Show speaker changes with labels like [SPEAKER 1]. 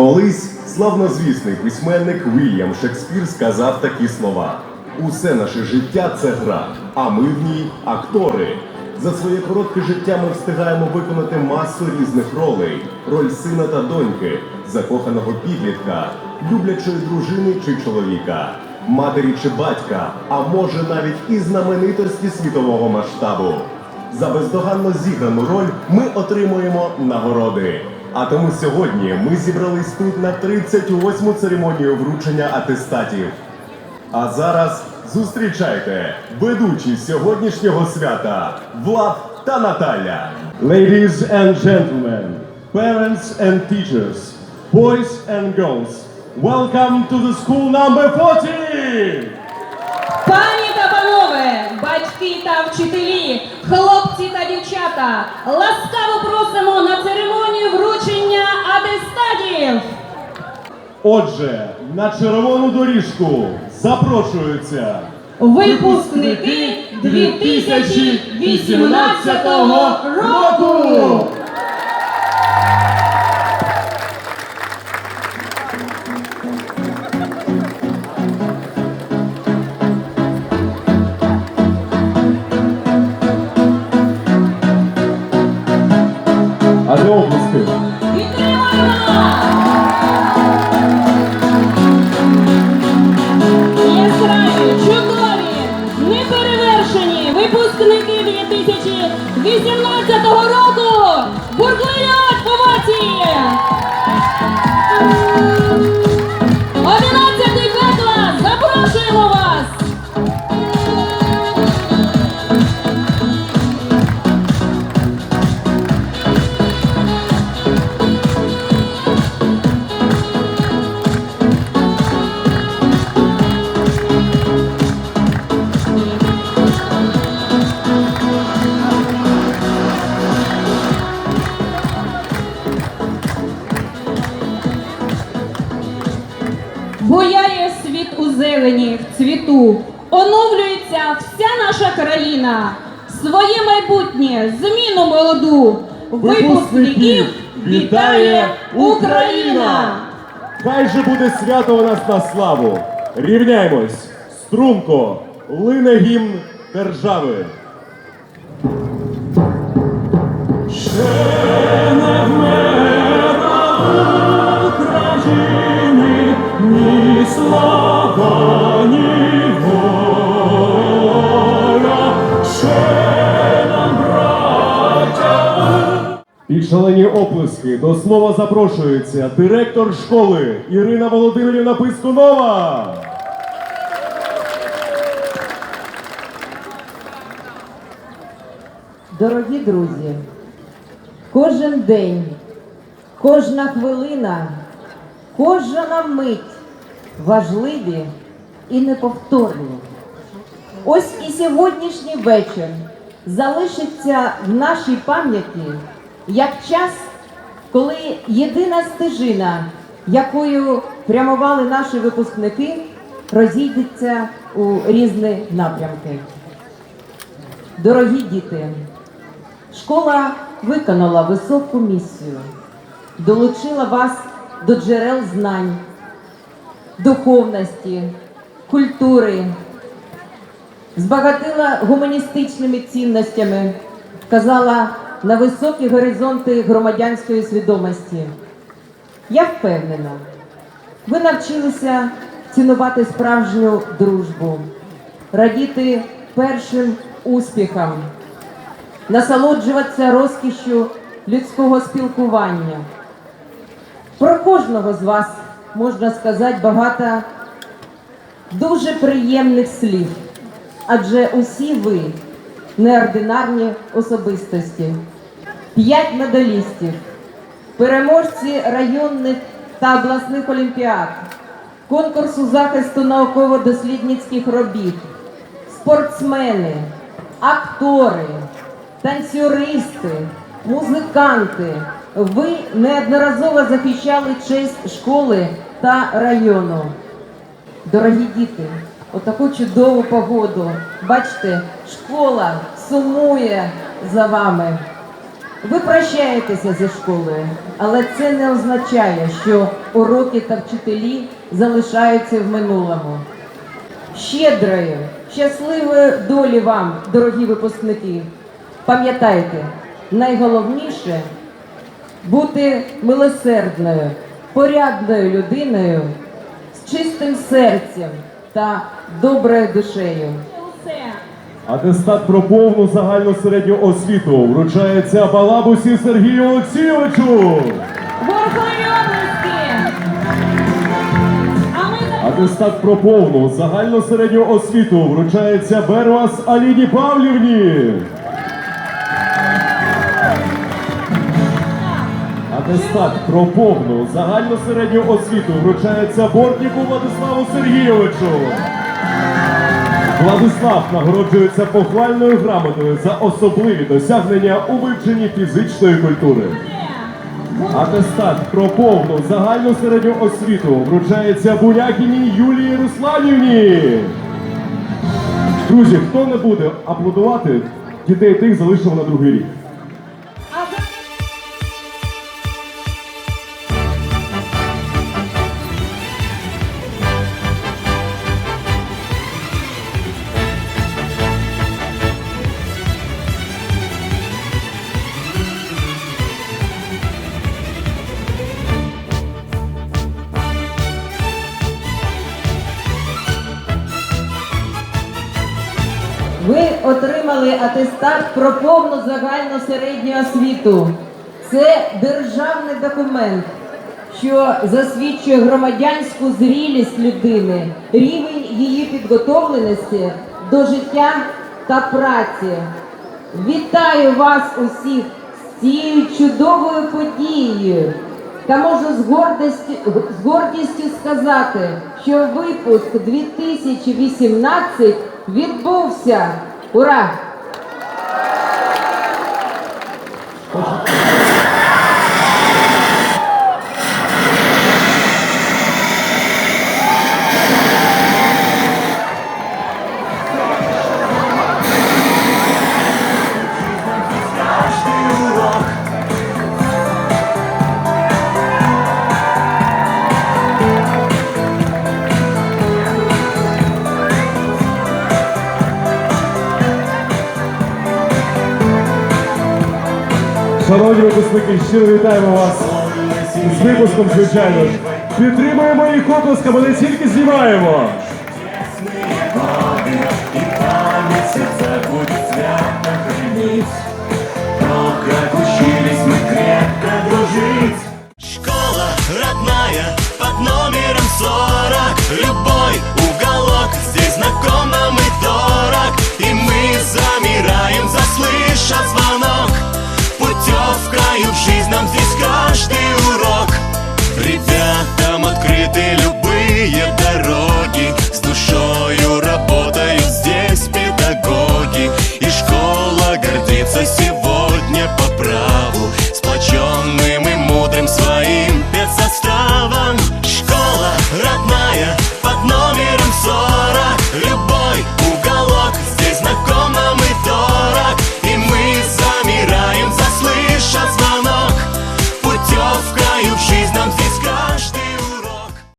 [SPEAKER 1] Колись славнозвісний письменник Вільям Шекспір сказав такі слова: Усе наше життя це гра, а ми в ній актори. За своє коротке життя ми встигаємо виконати масу різних ролей: роль сина та доньки, закоханого підлітка, люблячої дружини чи чоловіка, матері чи батька, а може навіть і знаменитості світового масштабу. За бездоганно зіграну роль ми отримуємо нагороди. А тому сьогодні ми зібрались тут на 38-му церемонію вручення атестатів. А зараз зустрічайте ведучі сьогоднішнього свята Влад та Наталя. Ladies and gentlemen, parents and teachers, boys and girls, welcome to the school number 40!
[SPEAKER 2] Пані та панове, батьки та вчителі, хлопці та дівчата, ласкаво просимо на церемонію атестатів.
[SPEAKER 1] Отже, на червону доріжку запрошуються
[SPEAKER 2] Випускники 2018 року. В цвіту, оновлюється вся наша країна. Своє майбутнє, зміну молоду. Випускників вітає Україна!
[SPEAKER 1] Хай же буде свято у нас на славу. Рівняймось. Струнко, лине гімн держави. України, оплески до слова запрошується директор школи Ірина Володимирівна Пискунова.
[SPEAKER 3] Дорогі друзі, кожен день, кожна хвилина, кожна мить важливі і неповторні. Ось і сьогоднішній вечір залишиться в нашій пам'яті як час, коли єдина стежина, якою прямували наші випускники, розійдеться у різні напрямки. Дорогі діти, школа виконала високу місію, долучила вас до джерел знань, духовності, культури, збагатила гуманістичними цінностями, вказала на високі горизонти громадянської свідомості. Я впевнена, ви навчилися цінувати справжню дружбу, радіти першим успіхам, насолоджуватися розкішшю людського спілкування. Про кожного з вас можна сказати багато дуже приємних слів, адже усі ви неординарні особистості, п'ять медалістів, переможці районних та обласних олімпіад, конкурсу захисту науково-дослідницьких робіт, спортсмени, актори, танцюристи, музиканти. Ви неодноразово захищали честь школи та району. Дорогі діти, отаку чудову погоду. Бачите, школа сумує за вами. Ви прощаєтеся зі школою, але це не означає, що уроки та вчителі залишаються в минулому. Щедрої, щасливої долі вам, дорогі випускники. Пам'ятайте, найголовніше бути милосердною, порядною людиною з чистим серцем та доброю душею.
[SPEAKER 1] Атестат про повну загальну середню освіту вручається Балабусі Сергію Олексійовичу. Атестат про повну загальну середню освіту вручається Бервас Аліні Павлівні. Атестат про повну загальну середню освіту вручається Бортніку Владиславу Сергійовичу. Владислав нагороджується похвальною грамотою за особливі досягнення у вивченні фізичної культури. Атестат про повну загальну середню освіту вручається Бурякіній Юлії Русланівні. Друзі, хто не буде аплодувати, дітей тих залишив на другий рік.
[SPEAKER 3] Ви отримали атестат про повну загальну середню освіту. Це державний документ, що засвідчує громадянську зрілість людини, рівень її підготовленості до життя та праці. Вітаю вас усіх з цією чудовою подією. Та можу з гордістю, з гордістю сказати, що випуск 2018 відбувся. Ура!
[SPEAKER 1] Шановні випускники, щиро вітаємо вас з випуском, звичайно. Підтримуємо їх обласками, не тільки знімаємо. Це буде свято хранить.